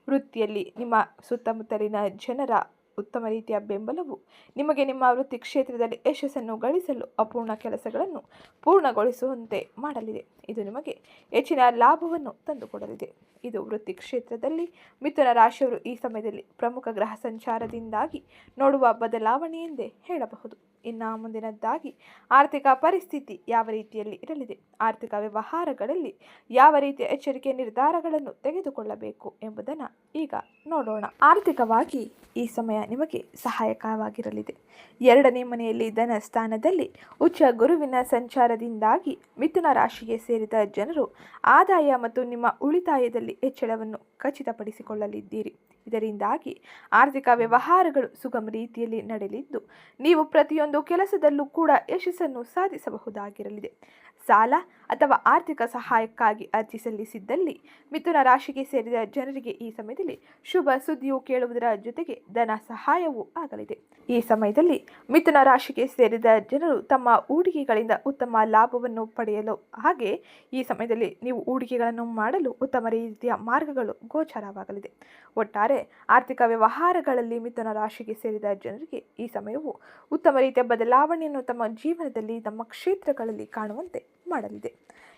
ವೃತ್ತಿಯಲ್ಲಿ ನಿಮ್ಮ ಸುತ್ತಮುತ್ತಲಿನ ಜನರ ಉತ್ತಮ ರೀತಿಯ ಬೆಂಬಲವು ನಿಮಗೆ ನಿಮ್ಮ ವೃತ್ತಿ ಕ್ಷೇತ್ರದಲ್ಲಿ ಯಶಸ್ಸನ್ನು ಗಳಿಸಲು ಅಪೂರ್ಣ ಕೆಲಸಗಳನ್ನು ಪೂರ್ಣಗೊಳಿಸುವಂತೆ ಮಾಡಲಿದೆ. ಇದು ನಿಮಗೆ ಹೆಚ್ಚಿನ ಲಾಭವನ್ನು ತಂದುಕೊಡಲಿದೆ. ಇದು ವೃತ್ತಿ ಕ್ಷೇತ್ರದಲ್ಲಿ ಮಿಥುನ ರಾಶಿಯವರು ಈ ಸಮಯದಲ್ಲಿ ಪ್ರಮುಖ ಗ್ರಹ ಸಂಚಾರದಿಂದಾಗಿ ನೋಡುವ ಬದಲಾವಣೆ ಎಂದೇ ಹೇಳಬಹುದು. ಇನ್ನು ಮುಂದಿನದ್ದಾಗಿ ಆರ್ಥಿಕ ಪರಿಸ್ಥಿತಿ ಯಾವ ರೀತಿಯಲ್ಲಿ ಇರಲಿದೆ? ಆರ್ಥಿಕ ವ್ಯವಹಾರಗಳಲ್ಲಿ ಯಾವ ರೀತಿಯ ಎಚ್ಚರಿಕೆ ನಿರ್ಧಾರಗಳನ್ನು ತೆಗೆದುಕೊಳ್ಳಬೇಕು ಎಂಬುದನ್ನು ಈಗ ನೋಡೋಣ. ಆರ್ಥಿಕವಾಗಿ ಈ ಸಮಯ ನಿಮಗೆ ಸಹಾಯಕವಾಗಿರಲಿದೆ. ಎರಡನೇ ಮನೆಯಲ್ಲಿ ಧನ ಸ್ಥಾನದಲ್ಲಿ ಉಚ್ಚ ಗುರುವಿನ ಸಂಚಾರದಿಂದಾಗಿ ಮಿಥುನ ರಾಶಿಗೆ ಸೇರಿದ ಜನರು ಆದಾಯ ಮತ್ತು ನಿಮ್ಮ ಉಳಿತಾಯದಲ್ಲಿ ಹೆಚ್ಚಳವನ್ನು ಖಚಿತಪಡಿಸಿಕೊಳ್ಳಲಿದ್ದೀರಿ. ಇದರಿಂದಾಗಿ ಆರ್ಥಿಕ ವ್ಯವಹಾರಗಳು ಸುಗಮ ರೀತಿಯಲ್ಲಿ ನಡೆಯಲಿದ್ದು ನೀವು ಪ್ರತಿಯೊಂದು ಕೆಲಸದಲ್ಲೂ ಕೂಡ ಯಶಸ್ಸನ್ನು ಸಾಧಿಸಬಹುದಾಗಿರಲಿದೆ. ಸಾಲ ಅಥವಾ ಆರ್ಥಿಕ ಸಹಾಯಕ್ಕಾಗಿ ಅರ್ಜಿ ಸಲ್ಲಿಸಿದ್ದಲ್ಲಿ ಮಿಥುನ ರಾಶಿಗೆ ಸೇರಿದ ಜನರಿಗೆ ಈ ಸಮಯದಲ್ಲಿ ಶುಭ ಸುದ್ದಿಯು ಕೇಳುವುದರ ಜೊತೆಗೆ ಧನ ಸಹಾಯವೂ ಆಗಲಿದೆ. ಈ ಸಮಯದಲ್ಲಿ ಮಿಥುನ ರಾಶಿಗೆ ಸೇರಿದ ಜನರು ತಮ್ಮ ಹೂಡಿಕೆಗಳಿಂದ ಉತ್ತಮ ಲಾಭವನ್ನು ಪಡೆಯಲು ಹಾಗೆ ಈ ಸಮಯದಲ್ಲಿ ನೀವು ಹೂಡಿಕೆಗಳನ್ನು ಮಾಡಲು ಉತ್ತಮ ರೀತಿಯ ಮಾರ್ಗಗಳು ಗೋಚರವಾಗಲಿದೆ. ಒಟ್ಟಾರೆ ಆರ್ಥಿಕ ವ್ಯವಹಾರಗಳಲ್ಲಿ ಮಿಥುನ ರಾಶಿಗೆ ಸೇರಿದ ಜನರಿಗೆ ಈ ಸಮಯವು ಉತ್ತಮ ರೀತಿಯ ಬದಲಾವಣೆಯನ್ನು ತಮ್ಮ ಜೀವನದಲ್ಲಿ, ತಮ್ಮ ಕ್ಷೇತ್ರಗಳಲ್ಲಿ ಕಾಣುವಂತೆ ಮಾಡಲಿದೆ.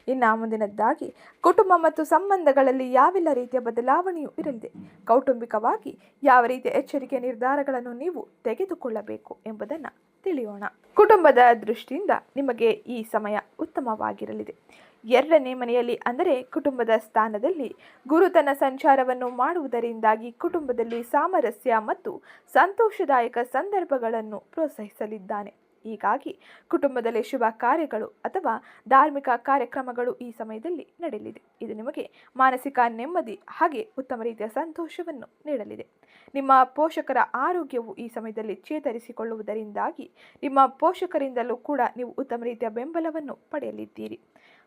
ಇನ್ನು ಮುಂದಿನದ್ದಾಗಿ, ಕುಟುಂಬ ಮತ್ತು ಸಂಬಂಧಗಳಲ್ಲಿ ಯಾವೆಲ್ಲ ರೀತಿಯ ಬದಲಾವಣೆಯೂ ಇರಲಿದೆ. ಕೌಟುಂಬಿಕವಾಗಿ ಯಾವ ರೀತಿಯ ಎಚ್ಚರಿಕೆ ನಿರ್ಧಾರಗಳನ್ನು ನೀವು ತೆಗೆದುಕೊಳ್ಳಬೇಕು ಎಂಬುದನ್ನು ತಿಳಿಯೋಣ. ಕುಟುಂಬದ ದೃಷ್ಟಿಯಿಂದ ನಿಮಗೆ ಈ ಸಮಯ ಉತ್ತಮವಾಗಿರಲಿದೆ. ಎರಡನೇ ಮನೆಯಲ್ಲಿ ಅಂದರೆ ಕುಟುಂಬದ ಸ್ಥಾನದಲ್ಲಿ ಗುರುತನ ಸಂಚಾರವನ್ನು ಮಾಡುವುದರಿಂದಾಗಿ ಕುಟುಂಬದಲ್ಲಿ ಸಾಮರಸ್ಯ ಮತ್ತು ಸಂತೋಷದಾಯಕ ಸಂದರ್ಭಗಳನ್ನು ಪ್ರೋತ್ಸಾಹಿಸಲಿದ್ದಾನೆ. ಹೀಗಾಗಿ ಕುಟುಂಬದಲ್ಲಿ ಶುಭ ಕಾರ್ಯಗಳು ಅಥವಾ ಧಾರ್ಮಿಕ ಕಾರ್ಯಕ್ರಮಗಳು ಈ ಸಮಯದಲ್ಲಿ ನಡೆಯಲಿದೆ. ಇದು ನಿಮಗೆ ಮಾನಸಿಕ ನೆಮ್ಮದಿ ಹಾಗೆ ಉತ್ತಮ ರೀತಿಯ ಸಂತೋಷವನ್ನು ನೀಡಲಿದೆ. ನಿಮ್ಮ ಪೋಷಕರ ಆರೋಗ್ಯವು ಈ ಸಮಯದಲ್ಲಿ ಚೇತರಿಸಿಕೊಳ್ಳುವುದರಿಂದಾಗಿ ನಿಮ್ಮ ಪೋಷಕರಿಂದಲೂ ಕೂಡ ನೀವು ಉತ್ತಮ ರೀತಿಯ ಬೆಂಬಲವನ್ನು ಪಡೆಯಲಿದ್ದೀರಿ.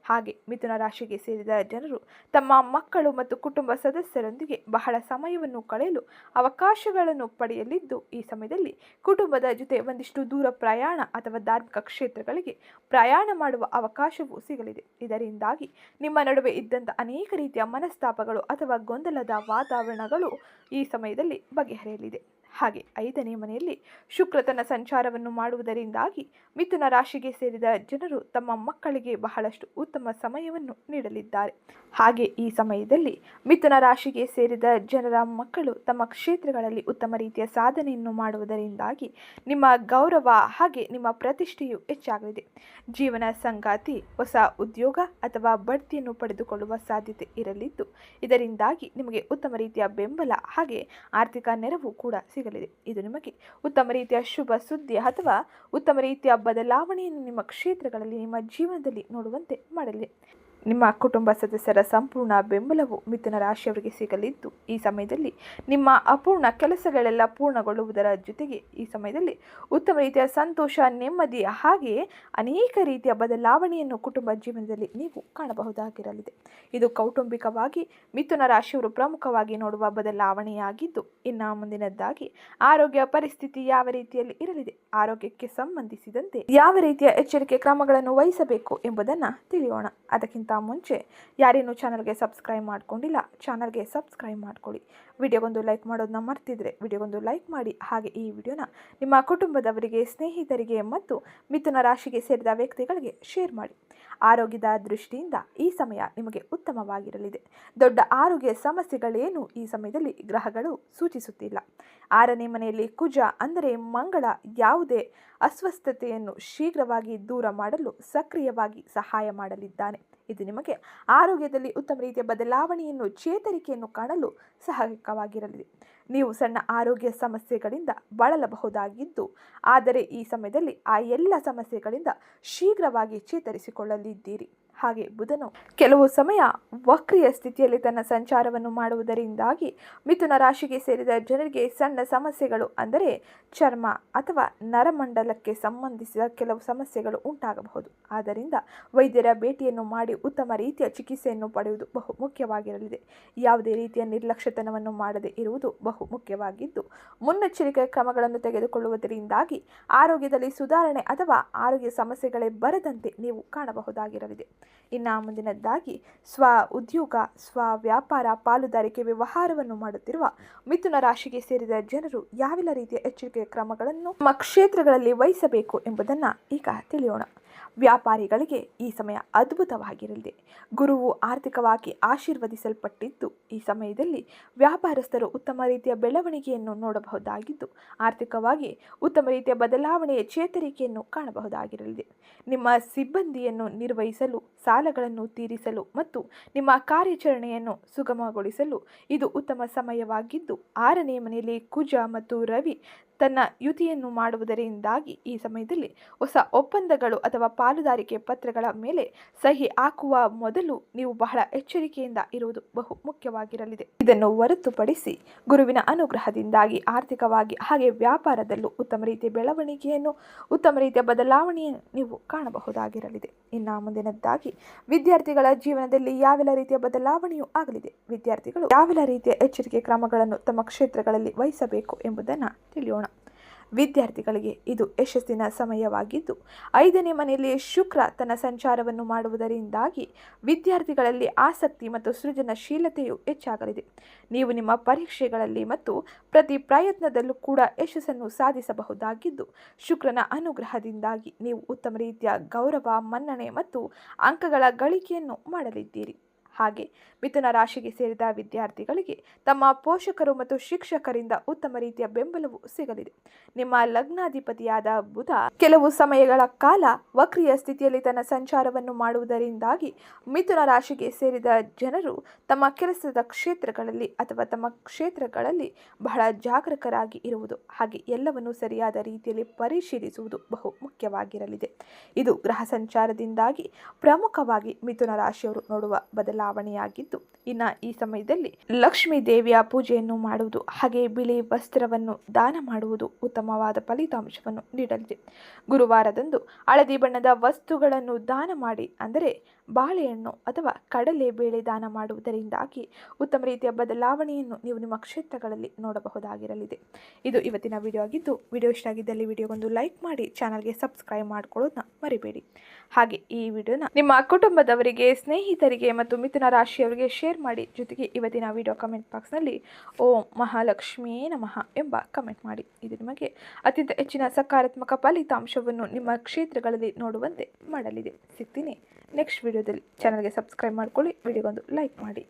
ಹಾಗೆ ಮಿಥುನ ರಾಶಿಗೆ ಸೇರಿದ ಜನರು ತಮ್ಮ ಮಕ್ಕಳು ಮತ್ತು ಕುಟುಂಬ ಸದಸ್ಯರೊಂದಿಗೆ ಬಹಳ ಸಮಯವನ್ನು ಕಳೆಯಲು ಅವಕಾಶಗಳನ್ನು ಪಡೆಯಲಿದ್ದು, ಈ ಸಮಯದಲ್ಲಿ ಕುಟುಂಬದ ಜೊತೆ ಒಂದಿಷ್ಟು ದೂರ ಪ್ರಯಾಣ ಅಥವಾ ಧಾರ್ಮಿಕ ಕ್ಷೇತ್ರಗಳಿಗೆ ಪ್ರಯಾಣ ಮಾಡುವ ಅವಕಾಶವೂ ಸಿಗಲಿದೆ. ಇದರಿಂದಾಗಿ ನಿಮ್ಮ ನಡುವೆ ಇದ್ದಂಥ ಅನೇಕ ರೀತಿಯ ಮನಸ್ತಾಪಗಳು ಅಥವಾ ಗೊಂದಲದ ವಾತಾವರಣಗಳು ಈ ಸಮಯದಲ್ಲಿ ಬಗೆಹರಿಯಲಿದೆ. ಹಾಗೆ ಐದನೇ ಮನೆಯಲ್ಲಿ ಶುಕ್ರ ತನ್ನ ಸಂಚಾರವನ್ನು ಮಾಡುವುದರಿಂದಾಗಿ ಮಿಥುನ ರಾಶಿಗೆ ಸೇರಿದ ಜನರು ತಮ್ಮ ಮಕ್ಕಳಿಗೆ ಬಹಳಷ್ಟು ಉತ್ತಮ ಸಮಯವನ್ನು ನೀಡಲಿದ್ದಾರೆ. ಹಾಗೆ ಈ ಸಮಯದಲ್ಲಿ ಮಿಥುನ ರಾಶಿಗೆ ಸೇರಿದ ಜನರ ಮಕ್ಕಳು ತಮ್ಮ ಕ್ಷೇತ್ರಗಳಲ್ಲಿ ಉತ್ತಮ ರೀತಿಯ ಸಾಧನೆಯನ್ನು ಮಾಡುವುದರಿಂದಾಗಿ ನಿಮ್ಮ ಗೌರವ ಹಾಗೆ ನಿಮ್ಮ ಪ್ರತಿಷ್ಠೆಯು ಹೆಚ್ಚಾಗಲಿದೆ. ಜೀವನ ಸಂಗಾತಿ, ಹೊಸ ಉದ್ಯೋಗ ಅಥವಾ ಬಡ್ತಿಯನ್ನು ಪಡೆದುಕೊಳ್ಳುವ ಸಾಧ್ಯತೆ ಇರಲಿದ್ದು, ಇದರಿಂದಾಗಿ ನಿಮಗೆ ಉತ್ತಮ ರೀತಿಯ ಬೆಂಬಲ ಹಾಗೆ ಆರ್ಥಿಕ ನೆರವು ಕೂಡ ಸಿಗಲಿದೆ. ಇದು ನಿಮಗೆ ಉತ್ತಮ ರೀತಿಯ ಶುಭ ಸುದ್ದಿ ಅಥವಾ ಉತ್ತಮ ರೀತಿಯ ಬದಲಾವಣೆಯನ್ನು ನಿಮ್ಮ ಕ್ಷೇತ್ರಗಳಲ್ಲಿ, ನಿಮ್ಮ ಜೀವನದಲ್ಲಿ ನೋಡುವಂತೆ ಮಾಡಲಿದೆ ನಿಮ್ಮ ಕುಟುಂಬ ಸದಸ್ಯರ ಸಂಪೂರ್ಣ ಬೆಂಬಲವು ಮಿಥುನ ರಾಶಿಯವರಿಗೆ ಸಿಗಲಿದ್ದು, ಈ ಸಮಯದಲ್ಲಿ ನಿಮ್ಮ ಅಪೂರ್ಣ ಕೆಲಸಗಳೆಲ್ಲ ಪೂರ್ಣಗೊಳ್ಳುವುದರ ಜೊತೆಗೆ ಈ ಸಮಯದಲ್ಲಿ ಉತ್ತಮ ರೀತಿಯ ಸಂತೋಷ, ನೆಮ್ಮದಿ ಹಾಗೆಯೇ ಅನೇಕ ರೀತಿಯ ಬದಲಾವಣೆಯನ್ನು ಕುಟುಂಬ ಜೀವನದಲ್ಲಿ ನೀವು ಕಾಣಬಹುದಾಗಿರಲಿದೆ. ಇದು ಕೌಟುಂಬಿಕವಾಗಿ ಮಿಥುನ ರಾಶಿಯವರು ಪ್ರಮುಖವಾಗಿ ನೋಡುವ ಬದಲಾವಣೆಯಾಗಿದ್ದು, ಇನ್ನು ಮುಂದಿನದ್ದಾಗಿ ಆರೋಗ್ಯ ಪರಿಸ್ಥಿತಿ ಯಾವ ರೀತಿಯಲ್ಲಿ ಇರಲಿದೆ, ಆರೋಗ್ಯಕ್ಕೆ ಸಂಬಂಧಿಸಿದಂತೆ ಯಾವ ರೀತಿಯ ಎಚ್ಚರಿಕೆ ಕ್ರಮಗಳನ್ನು ವಹಿಸಬೇಕು ಎಂಬುದನ್ನು ತಿಳಿಯೋಣ. ಅದಕ್ಕಿಂತ ಮುಂಚೆ ಯಾರೇನು ಚಾನಲ್ಗೆ ಸಬ್ಸ್ಕ್ರೈಬ್ ಮಾಡ್ಕೊಂಡಿಲ್ಲ, ಚಾನಲ್ಗೆ ಸಬ್ಸ್ಕ್ರೈಬ್ ಮಾಡ್ಕೊಳ್ಳಿ. ವಿಡಿಯೋಗೊಂದು ಲೈಕ್ ಮಾಡೋದನ್ನ ಮರ್ತಿದ್ರೆ ವಿಡಿಯೋಗೊಂದು ಲೈಕ್ ಮಾಡಿ. ಹಾಗೆ ಈ ವಿಡಿಯೋನ ನಿಮ್ಮ ಕುಟುಂಬದವರಿಗೆ, ಸ್ನೇಹಿತರಿಗೆ ಮತ್ತು ಮಿಥುನ ರಾಶಿಗೆ ಸೇರಿದ ವ್ಯಕ್ತಿಗಳಿಗೆ ಶೇರ್ ಮಾಡಿ. ಆರೋಗ್ಯದ ದೃಷ್ಟಿಯಿಂದ ಈ ಸಮಯ ನಿಮಗೆ ಉತ್ತಮವಾಗಿರಲಿದೆ. ದೊಡ್ಡ ಆರೋಗ್ಯ ಸಮಸ್ಯೆಗಳೇನು ಈ ಸಮಯದಲ್ಲಿ ಗ್ರಹಗಳು ಸೂಚಿಸುತ್ತಿಲ್ಲ. ಆರನೇ ಮನೆಯಲ್ಲಿ ಕುಜ ಅಂದರೆ ಮಂಗಳ ಯಾವುದೇ ಅಸ್ವಸ್ಥತೆಯನ್ನು ಶೀಘ್ರವಾಗಿ ದೂರ ಮಾಡಲು ಸಕ್ರಿಯವಾಗಿ ಸಹಾಯ ಮಾಡಲಿದ್ದಾನೆ. ಇದು ನಿಮಗೆ ಆರೋಗ್ಯದಲ್ಲಿ ಉತ್ತಮ ರೀತಿಯ ಬದಲಾವಣೆಯನ್ನು, ಚೇತರಿಕೆಯನ್ನು ಕಾಣಲು ಸಹಾಯಕವಾಗಿರಲಿದೆ. ನೀವು ಸಣ್ಣ ಆರೋಗ್ಯ ಸಮಸ್ಯೆಗಳಿಂದ ಬಳಲಬಹುದಾಗಿದ್ದು, ಆದರೆ ಈ ಸಮಯದಲ್ಲಿ ಆ ಎಲ್ಲ ಸಮಸ್ಯೆಗಳಿಂದ ಶೀಘ್ರವಾಗಿ ಚೇತರಿಸಿಕೊಳ್ಳಲಿದ್ದೀರಿ. ಹಾಗೆ ಬುಧನು ಕೆಲವು ಸಮಯ ವಕ್ರಿಯ ಸ್ಥಿತಿಯಲ್ಲಿ ತನ್ನ ಸಂಚಾರವನ್ನು ಮಾಡುವುದರಿಂದಾಗಿ ಮಿಥುನ ರಾಶಿಗೆ ಸೇರಿದ ಜನರಿಗೆ ಸಣ್ಣ ಸಮಸ್ಯೆಗಳು ಅಂದರೆ ಚರ್ಮ ಅಥವಾ ನರಮಂಡಲಕ್ಕೆ ಸಂಬಂಧಿಸಿದ ಕೆಲವು ಸಮಸ್ಯೆಗಳು ಉಂಟಾಗಬಹುದು. ಆದ್ದರಿಂದ ವೈದ್ಯರ ಭೇಟಿಯನ್ನು ಮಾಡಿ ಉತ್ತಮ ರೀತಿಯ ಚಿಕಿತ್ಸೆಯನ್ನು ಪಡೆಯುವುದು ಬಹು ಮುಖ್ಯವಾಗಿರಲಿದೆ. ಯಾವುದೇ ರೀತಿಯ ನಿರ್ಲಕ್ಷ್ಯತನವನ್ನು ಮಾಡದೇ ಇರುವುದು ಬಹು ಮುಖ್ಯವಾಗಿದ್ದು, ಮುನ್ನೆಚ್ಚರಿಕೆ ಕ್ರಮಗಳನ್ನು ತೆಗೆದುಕೊಳ್ಳುವುದರಿಂದಾಗಿ ಆರೋಗ್ಯದಲ್ಲಿ ಸುಧಾರಣೆ ಅಥವಾ ಆರೋಗ್ಯ ಸಮಸ್ಯೆಗಳೇ ಬರದಂತೆ ನೀವು ಕಾಣಬಹುದಾಗಿರಲಿದೆ. ಇನ್ನು ಮುಂದಿನದ್ದಾಗಿ ಸ್ವ ಉದ್ಯೋಗ, ಸ್ವ ವ್ಯಾಪಾರ, ಪಾಲುದಾರಿಕೆ ವ್ಯವಹಾರವನ್ನು ಮಾಡುತ್ತಿರುವ ಮಿಥುನ ರಾಶಿಗೆ ಸೇರಿದ ಜನರು ಯಾವೆಲ್ಲ ರೀತಿಯ ಎಚ್ಚರಿಕೆಯ ಕ್ರಮಗಳನ್ನು ನಮ್ಮ ಕ್ಷೇತ್ರಗಳಲ್ಲಿ ವಹಿಸಬೇಕು ಎಂಬುದನ್ನು ಈಗ ತಿಳಿಯೋಣ. ವ್ಯಾಪಾರಿಗಳಿಗೆ ಈ ಸಮಯ ಅದ್ಭುತವಾಗಿರಲಿದೆ. ಗುರುವು ಆರ್ಥಿಕವಾಗಿ ಆಶೀರ್ವದಿಸಲ್ಪಟ್ಟಿದ್ದು, ಈ ಸಮಯದಲ್ಲಿ ವ್ಯಾಪಾರಸ್ಥರು ಉತ್ತಮ ರೀತಿಯ ಬೆಳವಣಿಗೆಯನ್ನು ನೋಡಬಹುದಾಗಿದ್ದು, ಆರ್ಥಿಕವಾಗಿ ಉತ್ತಮ ರೀತಿಯ ಬದಲಾವಣೆಯ ಚೇತರಿಕೆಯನ್ನು ಕಾಣಬಹುದಾಗಿರಲಿದೆ. ನಿಮ್ಮ ಸಿಬ್ಬಂದಿಯನ್ನು ನಿರ್ವಹಿಸಲು, ಸಾಲಗಳನ್ನು ತೀರಿಸಲು ಮತ್ತು ನಿಮ್ಮ ಕಾರ್ಯಾಚರಣೆಯನ್ನು ಸುಗಮಗೊಳಿಸಲು ಇದು ಉತ್ತಮ ಸಮಯವಾಗಿದ್ದು, ಆರನೇ ಮನೆಯಲ್ಲಿ ಕುಜ ಮತ್ತು ರವಿ ತನ್ನ ಯುತಿಯನ್ನು ಮಾಡುವುದರಿಂದಾಗಿ ಈ ಸಮಯದಲ್ಲಿ ಹೊಸ ಒಪ್ಪಂದಗಳು ಅಥವಾ ಪಾಲುದಾರಿಕೆ ಪತ್ರಗಳ ಮೇಲೆ ಸಹಿ ಹಾಕುವ ಮೊದಲು ನೀವು ಬಹಳ ಎಚ್ಚರಿಕೆಯಿಂದ ಇರುವುದು ಬಹು ಮುಖ್ಯವಾಗಿರಲಿದೆ. ಇದನ್ನು ಹೊರತುಪಡಿಸಿ ಗುರುವಿನ ಅನುಗ್ರಹದಿಂದಾಗಿ ಆರ್ಥಿಕವಾಗಿ ಹಾಗೆ ವ್ಯಾಪಾರದಲ್ಲೂ ಉತ್ತಮ ರೀತಿಯ ಬೆಳವಣಿಗೆಯನ್ನು, ಉತ್ತಮ ರೀತಿಯ ಬದಲಾವಣೆಯನ್ನು ನೀವು ಕಾಣಬಹುದಾಗಿರಲಿದೆ. ಇನ್ನು ಮುಂದಿನದ್ದಾಗಿ ವಿದ್ಯಾರ್ಥಿಗಳ ಜೀವನದಲ್ಲಿ ಯಾವೆಲ್ಲ ರೀತಿಯ ಬದಲಾವಣೆಯೂ ಆಗಲಿದೆ. ವಿದ್ಯಾರ್ಥಿಗಳು ಯಾವೆಲ್ಲ ರೀತಿಯ ಎಚ್ಚರಿಕೆ ಕ್ರಮಗಳನ್ನು ತಮ್ಮ ಕ್ಷೇತ್ರಗಳಲ್ಲಿ ವಹಿಸಬೇಕು ಎಂಬುದನ್ನು ತಿಳಿಯೋಣ. ವಿದ್ಯಾರ್ಥಿಗಳಿಗೆ ಇದು ಯಶಸ್ಸಿನ ಸಮಯವಾಗಿದ್ದು, ಐದನೇ ಮನೆಯಲ್ಲಿ ಶುಕ್ರ ತನ್ನ ಸಂಚಾರವನ್ನು ಮಾಡುವುದರಿಂದಾಗಿ ವಿದ್ಯಾರ್ಥಿಗಳಲ್ಲಿ ಆಸಕ್ತಿ ಮತ್ತು ಸೃಜನಶೀಲತೆಯು ಹೆಚ್ಚಾಗಲಿದೆ. ನೀವು ನಿಮ್ಮ ಪರೀಕ್ಷೆಗಳಲ್ಲಿ ಮತ್ತು ಪ್ರತಿ ಪ್ರಯತ್ನದಲ್ಲೂ ಕೂಡ ಯಶಸ್ಸನ್ನು ಸಾಧಿಸಬಹುದಾಗಿದ್ದು, ಶುಕ್ರನ ಅನುಗ್ರಹದಿಂದಾಗಿ ನೀವು ಉತ್ತಮ ರೀತಿಯ ಗೌರವ, ಮನ್ನಣೆ ಮತ್ತು ಅಂಕಗಳ ಗಳಿಕೆಯನ್ನು ಮಾಡಲಿದ್ದೀರಿ. ಹಾಗೆ ಮಿಥುನ ರಾಶಿಗೆ ಸೇರಿದ ವಿದ್ಯಾರ್ಥಿಗಳಿಗೆ ತಮ್ಮ ಪೋಷಕರು ಮತ್ತು ಶಿಕ್ಷಕರಿಂದ ಉತ್ತಮ ರೀತಿಯ ಬೆಂಬಲವು ಸಿಗಲಿದೆ. ನಿಮ್ಮ ಲಗ್ನಾಧಿಪತಿಯಾದ ಬುಧ ಕೆಲವು ಸಮಯಗಳ ಕಾಲ ವಕ್ರಿಯ ಸ್ಥಿತಿಯಲ್ಲಿ ತನ್ನ ಸಂಚಾರವನ್ನು ಮಾಡುವುದರಿಂದಾಗಿ ಮಿಥುನ ರಾಶಿಗೆ ಸೇರಿದ ಜನರು ತಮ್ಮ ಕೆಲಸದ ಕ್ಷೇತ್ರಗಳಲ್ಲಿ ಅಥವಾ ತಮ್ಮ ಕ್ಷೇತ್ರಗಳಲ್ಲಿ ಬಹಳ ಜಾಗರೂಕರಾಗಿ ಇರುವುದು. ಹಾಗೆ ಎಲ್ಲವನ್ನು ಸರಿಯಾದ ರೀತಿಯಲ್ಲಿ ಪರಿಶೀಲಿಸುವುದು ಬಹು ಮುಖ್ಯವಾಗಿರಲಿದೆ. ಇದು ಗ್ರಹ ಸಂಚಾರದಿಂದಾಗಿ ಪ್ರಮುಖವಾಗಿ ಮಿಥುನ ರಾಶಿಯವರು ನೋಡುವ ಬದಲಾವಣೆಯಾಗಿದ್ದು ಇನ್ನು ಈ ಸಮಯದಲ್ಲಿ ಲಕ್ಷ್ಮೀ ದೇವಿಯ ಪೂಜೆಯನ್ನು ಮಾಡುವುದು ಹಾಗೆ ಬಿಳಿ ವಸ್ತ್ರವನ್ನು ದಾನ ಮಾಡುವುದು ಉತ್ತಮವಾದ ಫಲಿತಾಂಶವನ್ನು ನೀಡಲಿದೆ. ಗುರುವಾರದಂದು ಹಳದಿ ಬಣ್ಣದ ವಸ್ತುಗಳನ್ನು ದಾನ ಮಾಡಿ, ಅಂದರೆ ಬಾಳೆಹಣ್ಣು ಅಥವಾ ಕಡಲೆ ಬೇಳೆ ದಾನ ಮಾಡುವುದರಿಂದಾಗಿ ಉತ್ತಮ ರೀತಿಯ ಬದಲಾವಣೆಯನ್ನು ನೀವು ನಿಮ್ಮ ಕ್ಷೇತ್ರಗಳಲ್ಲಿ ನೋಡಬಹುದಾಗಿರಲಿದೆ. ಇದು ಇವತ್ತಿನ ವಿಡಿಯೋ ಆಗಿದ್ದು ವಿಡಿಯೋ ಇಷ್ಟ ಆಗಿದ್ದಲ್ಲಿ ವಿಡಿಯೋಗೊಂದು ಲೈಕ್ ಮಾಡಿ ಚಾನಲ್ಗೆ ಸಬ್ಸ್ಕ್ರೈಬ್ ಮಾಡ್ಕೊಳ್ಳೋದನ್ನ ಮರಿಬೇಡಿ. ಹಾಗೆ ಈ ವಿಡಿಯೋನ ನಿಮ್ಮ ಕುಟುಂಬದವರಿಗೆ, ಸ್ನೇಹಿತರಿಗೆ ಮತ್ತು ಮಿಥುನ ರಾಶಿಯವರಿಗೆ ಶೇರ್ ಮಾಡಿ. ಜೊತೆಗೆ ಇವತ್ತಿನ ವಿಡಿಯೋ ಕಮೆಂಟ್ ಬಾಕ್ಸ್ನಲ್ಲಿ ಓಂ ಮಹಾಲಕ್ಷ್ಮೀ ನಮಃ ಎಂಬ ಕಮೆಂಟ್ ಮಾಡಿ. ಇದು ನಿಮಗೆ ಅತ್ಯಂತ ಹೆಚ್ಚಿನ ಸಕಾರಾತ್ಮಕ ಫಲಿತಾಂಶವನ್ನು ನಿಮ್ಮ ಕ್ಷೇತ್ರಗಳಲ್ಲಿ ನೋಡುವಂತೆ ಮಾಡಲಿದೆ. ಸಿಗ್ತೀನಿ ನೆಕ್ಸ್ಟ್ ವಿಡಿಯೋದಲ್ಲಿ ಚಾನಲ್ಗೆ ಸಬ್ಸ್ಕ್ರೈಬ್ ಮಾಡ್ಕೊಳ್ಳಿ. ವಿಡಿಯೋಗೊಂದು ಲೈಕ್ ಮಾಡಿ.